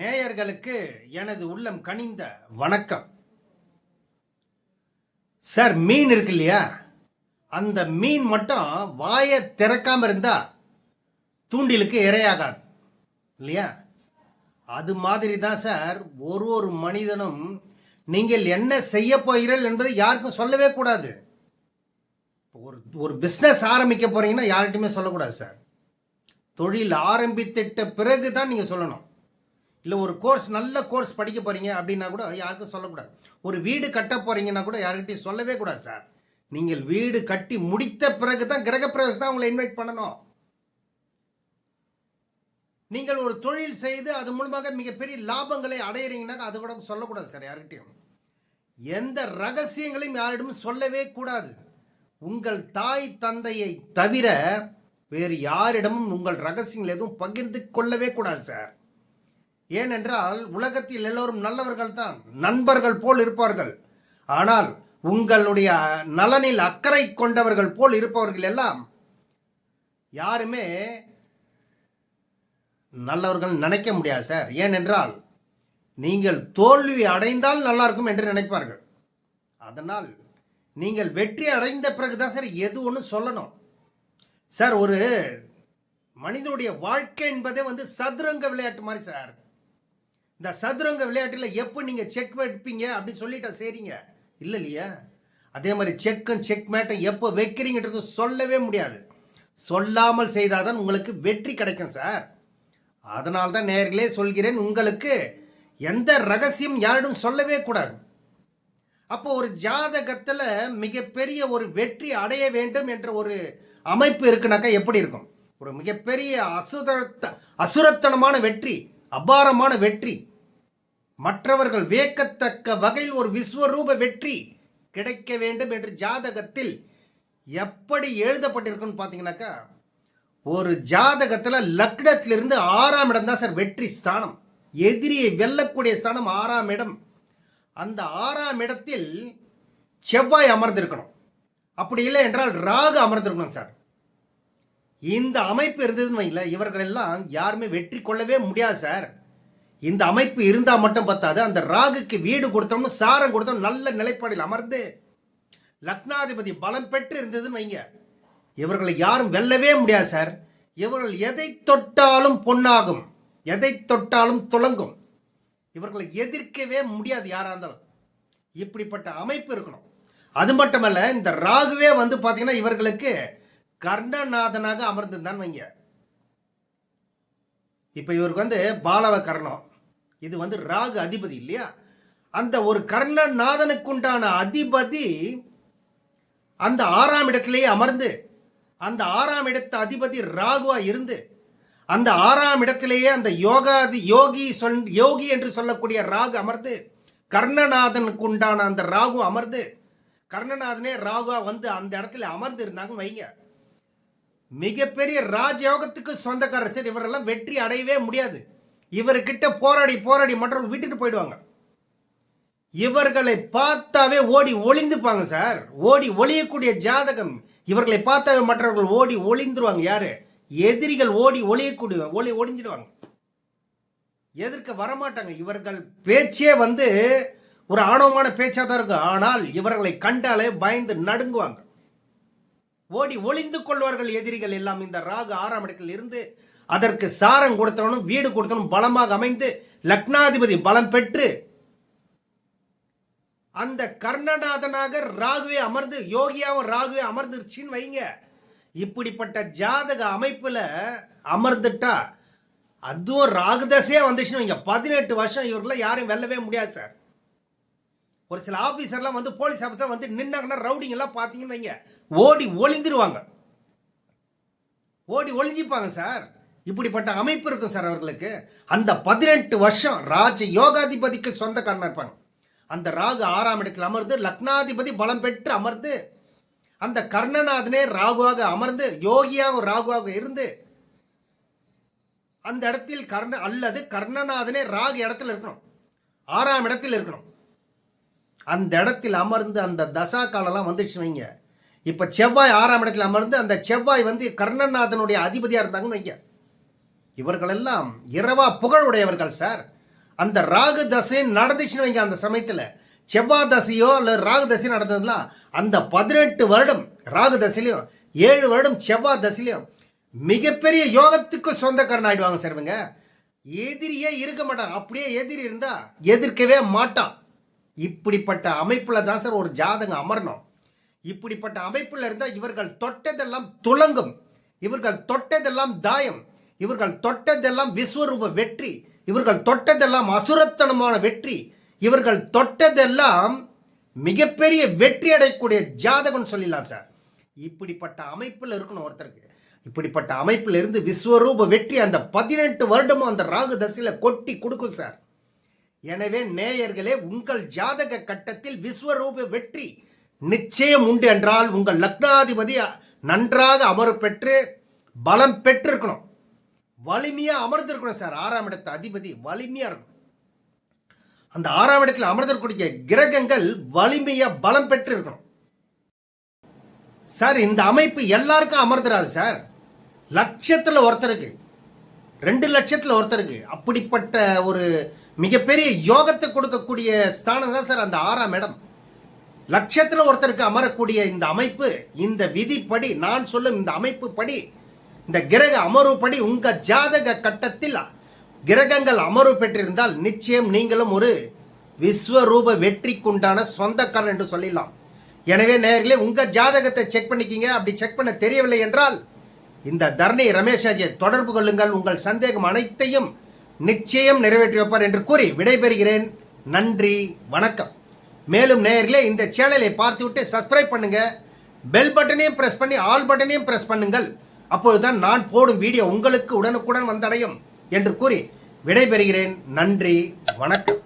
நேயர்களுக்கு எனது உள்ளம் கனிந்த வணக்கம். சார் மீன் இருக்கு இல்லையா? அந்த மீன் மட்டும் வாயை திறக்காம இருந்தா தூண்டிலுக்கு இரையாகாது. இல்லையா? அது மாதிரி தான் சார் ஒரு ஒரு மனிதனும் நீங்கள் என்ன செய்ய போகிறீர்கள் என்பதை யாருக்கும் சொல்லவே கூடாது. ஒரு ஒரு பிஸ்னஸ் ஆரம்பிக்க போறீங்கன்னா யார்கிட்டையுமே சொல்லக்கூடாது சார். தொழில் ஆரம்பித்திட்ட பிறகு தான் நீங்கள் சொல்லணும். இல்லை ஒரு கோர்ஸ் நல்ல கோர்ஸ் படிக்க போகிறீங்க அப்படின்னா கூட யாருக்கும் சொல்லக்கூடாது. ஒரு வீடு கட்ட போகிறீங்கன்னா கூட யாருக்கிட்டையும் சொல்லவே கூடாது சார் நீங்கள் வீடு கட்டி முடித்த பிறகு தான் கிரகப்பிரவேசம் தான் உங்களை இன்வைட் பண்ணணும். நீங்கள் ஒரு தொழில் செய்து அது மூலமாக மிகப்பெரிய லாபங்களை அடையிறீங்கன்னா அது கூட சொல்லக்கூடாது சார் யார்கிட்டையும். எந்த ரகசியங்களையும் யாரிடமும் சொல்லவே கூடாது. உங்கள் தாய் தந்தையை தவிர வேறு யாரிடமும் உங்கள் ரகசியங்கள் எதுவும் பகிர்ந்து கொள்ளவே கூடாது சார் ஏனென்றால் உலகத்தில் எல்லோரும் நல்லவர்கள் தான் நண்பர்கள் போல் இருப்பார்கள். ஆனால் உங்களுடைய நலனில் அக்கறை கொண்டவர்கள் போல் இருப்பவர்கள் எல்லாம் யாருமே நல்லவர்கள் நினைக்க முடியாது சார். ஏனென்றால் நீங்கள் தோல்வி அடைந்தால் நல்லா இருக்கும் என்று நினைப்பார்கள். அதனால் நீங்கள் வெற்றி அடைந்த பிறகுதான் சார் எது ஒன்று சொல்லணும். சார் ஒரு மனிதனுடைய வாழ்க்கை என்பதே வந்து சதுரங்க விளையாட்டு மாதிரி சார். இந்த சதுரங்க விளையாட்டில் எப்போ நீங்கள் செக் வைப்பீங்க அப்படின்னு சொல்லிட்டா சரிங்க. இல்லை இல்லையா? அதே மாதிரி செக்கும் செக் மேட்டும் எப்போ வைக்கிறீங்கன்றது சொல்லவே முடியாது. சொல்லாமல் செய்தாதான் உங்களுக்கு வெற்றி கிடைக்கும் சார் அதனால தான் நேர்களே சொல்கிறேன் உங்களுக்கு எந்த ரகசியம் யாரிடம் சொல்லவே கூடாது. அப்போ ஒரு ஜாதகத்தில் மிகப்பெரிய ஒரு வெற்றி அடைய வேண்டும் என்ற ஒரு அமைப்பு இருக்குனாக்கா எப்படி இருக்கும்? ஒரு மிகப்பெரிய அசுரத்த அசுரத்தனமான வெற்றி அபாரமான வெற்றி மற்றவர்கள் வியக்கத்தக்க வகையில் ஒரு விஸ்வரூப வெற்றி கிடைக்க வேண்டும் என்று ஜாதகத்தில் எப்படி எழுதப்பட்டிருக்குன்னு பார்த்தீங்கன்னாக்கா ஒரு ஜாதகத்தில் லக்னத்திலிருந்து ஆறாம் இடம் தான் சார் வெற்றி ஸ்தானம். எதிரியை வெல்லக்கூடிய ஸ்தானம் ஆறாம் இடம். அந்த ஆறாம் இடத்தில் செவ்வாய் அமர்ந்திருக்கணும். அப்படி இல்லை என்றால் ராகு அமர்ந்திருக்கணும் சார். இந்த அமைப்பு இருந்ததுன்னு வைங்களேன் இவர்கள் எல்லாம் யாருமே வெற்றி கொள்ளவே முடியாது சார். இந்த அமைப்பு இருந்தால் மட்டும் பத்தாது. அந்த ராகுக்கு வீடு கொடுத்தோம்னு சாரம் கொடுத்தோம் நல்ல நிலைப்பாடில் அமர்ந்து லக்னாதிபதி பலம் பெற்று இருந்ததுன்னு வைங்க. இவர்களை யாரும் வெல்லவே முடியாது சார். இவர்கள் எதை தொட்டாலும் பொன்னாகும். எதை தொட்டாலும் துலங்கும் இவர்களை எதிர்க்கவே முடியாது யாரா இருந்தாலும். இப்படிப்பட்ட அமைப்பு இருக்கணும். அது மட்டுமல்ல இந்த ராகுவே வந்து பாத்தீங்கன்னா இவர்களுக்கு கர்ணநாதனாக அமர்ந்திருந்தான் வைங்க. இப்ப இவருக்கு வந்து பாலவ கர்ணம். இது வந்து ராகு அதிபதி இல்லையா? அந்த ஒரு கர்ணநாதனுக்குண்டான அதிபதி அந்த ஆறாம் இடத்திலேயே அமர்ந்து அந்த ஆறாம் இடத்து அதிபதி ராகுவா இருந்து அந்த ஆறாம் இடத்திலேயே அந்த யோகாதி யோகி சொல் யோகி என்று சொல்லக்கூடிய ராகு அமர்ந்து கர்ணநாதனுக்கு உண்டான அந்த ராகு அமர்ந்து கர்ணநாதனே ராகுவா வந்து அந்த இடத்துல அமர்ந்து இருந்தாங்க வைங்க. மிகப்பெரிய ராஜயோகத்துக்கு சொந்தக்காரர் சார் இவரெல்லாம் வெற்றி அடையவே முடியாது. இவர்கிட்ட போராடி போராடி மற்றவர்கள் விட்டுட்டு போயிடுவாங்க. இவர்களை பார்த்தாவே ஓடி ஒளிந்துப்பாங்க சார். ஓடி ஒளியக்கூடிய ஜாதகம். இவர்களை பார்த்தாவே மற்றவர்கள் ஓடி ஒளிந்துருவாங்க. யாரு? எதிரிகள் ஓடி ஒளியக்கூடிய ஒளி ஒளிஞ்சிடுவாங்க. எதிர்க்க வரமாட்டாங்க. இவர்கள் பேச்சே வந்து ஒரு ஆணவமான பேச்சாக தான் இருக்கும். ஆனால் இவர்களை கண்டாலே பயந்து நடுங்குவாங்க. ஓடி ஒளிந்து கொள்வார்கள் எதிரிகள் எல்லாம். இந்த ராகு ஆறாம் இடத்தில் இருந்து அதற்கு சாரம் கொடுத்தவனும் வீடு கொடுத்தவனும் பலமாக அமைந்து லக்னாதிபதி பலம் பெற்று அந்த கர்ணநாதனாக ராகுவே அமர்ந்து யோகியாவும் ராகுவே அமர்ந்துருச்சுன்னு வைங்க. இப்படிப்பட்ட ஜாதக அமைப்புல அமர்ந்துட்டா அதுவும் ராகுதசையா வந்துச்சுன்னு வைங்க. பதினெட்டு வருஷம் இவர்களை யாரையும் வெல்லவே முடியாது சார். ஒரு சில ஆபீசர்லாம் வந்து போலீஸ் ஆஃபீஸர் வந்து நின்னாங்கன்னா ரவுடிங் எல்லாம் பார்த்தீங்கன்னு வைங்க. ஓடி ஒளிந்துருவாங்க ஓடி ஒளிஞ்சிப்பாங்க சார். இப்படிப்பட்ட அமைப்பு இருக்கும் சார் அவர்களுக்கு. அந்த பதினெட்டு வருஷம் ராஜ யோகாதிபதிக்கு சொந்தக்காரனாக இருப்பாங்க. அந்த ராகு ஆறாம் இடத்தில் அமர்ந்து லக்னாதிபதி பலம் பெற்று அமர்ந்து அந்த கர்ணநாதனே ராகுவாக அமர்ந்து யோகியாக ராகுவாக இருந்து அந்த இடத்தில் கர்ண அல்லது கர்ணநாதனே ராகு இடத்துல இருக்கணும். ஆறாம் இடத்தில் இருக்கணும். அந்த இடத்தில் அமர்ந்து அந்த தசா காலம்லாம் வந்துச்சு வைங்க. இப்போ செவ்வாய் ஆறாம் இடத்தில் அமர்ந்து அந்த செவ்வாய் வந்து கர்ணநாதனுடைய அதிபதியாக இருந்தாங்கன்னு வைங்க. இவர்களெல்லாம் இரவா புகழுடையவர்கள் சார் அந்த ராகு தசை நடந்துச்சுன்னு வைங்க அந்த சமயத்தில். செவ்வாய் தசையோ அல்லது ராகு தசையோ நடந்ததுலாம் அந்த பதினெட்டு வருடம் ராகு தசையிலையும் ஏழு வருடம் செவ்வாய் தசையிலையும் மிகப்பெரிய யோகத்துக்கு சொந்தக்காரன் ஆயிடுவாங்க சார் இவங்க. எதிரியே இருக்க மாட்டான். அப்படியே எதிரி இருந்தா எதிர்க்கவே மாட்டான். இப்படிப்பட்ட அமைப்புல தான் சார் ஒரு ஜாதகம் அமரணும். இப்படிப்பட்ட அமைப்புல இருந்தா இவர்கள் தொட்டதெல்லாம் துலங்கும் இவர்கள் தொட்டதெல்லாம் தாயம். இவர்கள் தொட்டதெல்லாம் விஸ்வரூப வெற்றி இவர்கள் தொட்டதெல்லாம் அசுரத்தனமான வெற்றி இவர்கள் தொட்டதெல்லாம் மிகப்பெரிய வெற்றி அடையக்கூடிய ஜாதகம் சொல்லிடலாம் சார். இப்படிப்பட்ட அமைப்பில் இருக்கணும் ஒருத்தருக்கு. இப்படிப்பட்ட அமைப்பில் இருந்து விஸ்வரூப வெற்றி அந்த பதினெட்டு வருடமும் அந்த ராகு தசையில் கொட்டி கொடுக்கும் சார். எனவே நேயர்களே உங்கள் ஜாதக கட்டத்தில் விஸ்வரூப வெற்றி நிச்சயம் உண்டு என்றால் உங்கள் லக்னாதிபதி நன்றாக அமர்வு பெற்று பலம் பெற்றிருக்கணும். வலிமையா அமர்ந்திருக்கணும் சார். ஆறாம் இடத்து அதிபதி வலிமையா இருக்கும் அந்த ஆறாம் இடத்துல அமர்ந்திருக்கூடிய கிரகங்கள் வலிமையா பலம் பெற்று இருக்கணும். சார் இந்த அமைப்பு எல்லாருக்கும் அமர்ந்துடாது சார். லட்சத்தில் ஒருத்தருக்கு ரெண்டு லட்சத்தில் ஒருத்தருக்கு அப்படிப்பட்ட ஒரு மிகப்பெரிய யோகத்தை கொடுக்கக்கூடிய ஸ்தானம் தான் சார் அந்த ஆறாம் இடம். லட்சத்தில் ஒருத்தருக்கு அமரக்கூடிய இந்த அமைப்பு இந்த விதிப்படி நான் சொல்லும் இந்த அமைப்பு படி இந்த கிரக அமர்வுப்படி உங்கள் உங்க ஜாதக கட்டத்தில் கிரகங்கள் அமர்வு பெற்றிருந்தால் நிச்சயம் நீங்களும் ஒரு விஸ்வரூப வெற்றிக்குண்டான சொந்தக்காரன் என்று சொல்லிடலாம். எனவே நேர்களே உங்க ஜாதகத்தை செக் பண்ணிக்கிங்க. அப்படி செக் பண்ண தெரியவில்லை என்றால் இந்த தர்ணி ரமேஷாஜியை தொடர்பு கொள்ளுங்கள். உங்கள் சந்தேகம் அனைத்தையும் நிச்சயம் நிறைவேற்றி வைப்பார் என்று கூறி விடைபெறுகிறேன். நன்றி வணக்கம். மேலும் நேயர்களே இந்த சேனலை பார்த்துவிட்டு சப்ஸ்கிரைப் பண்ணுங்க. பெல் பட்டனையும் பிரஸ் பண்ணி ஆல் பட்டனையும் பிரஸ் பண்ணுங்கள். அப்பொழுதுதான் நான் போடும் வீடியோ உங்களுக்கு உடனுக்குடன் வந்தடையும் என்று கூறி விடைபெறுகிறேன். நன்றி வணக்கம்.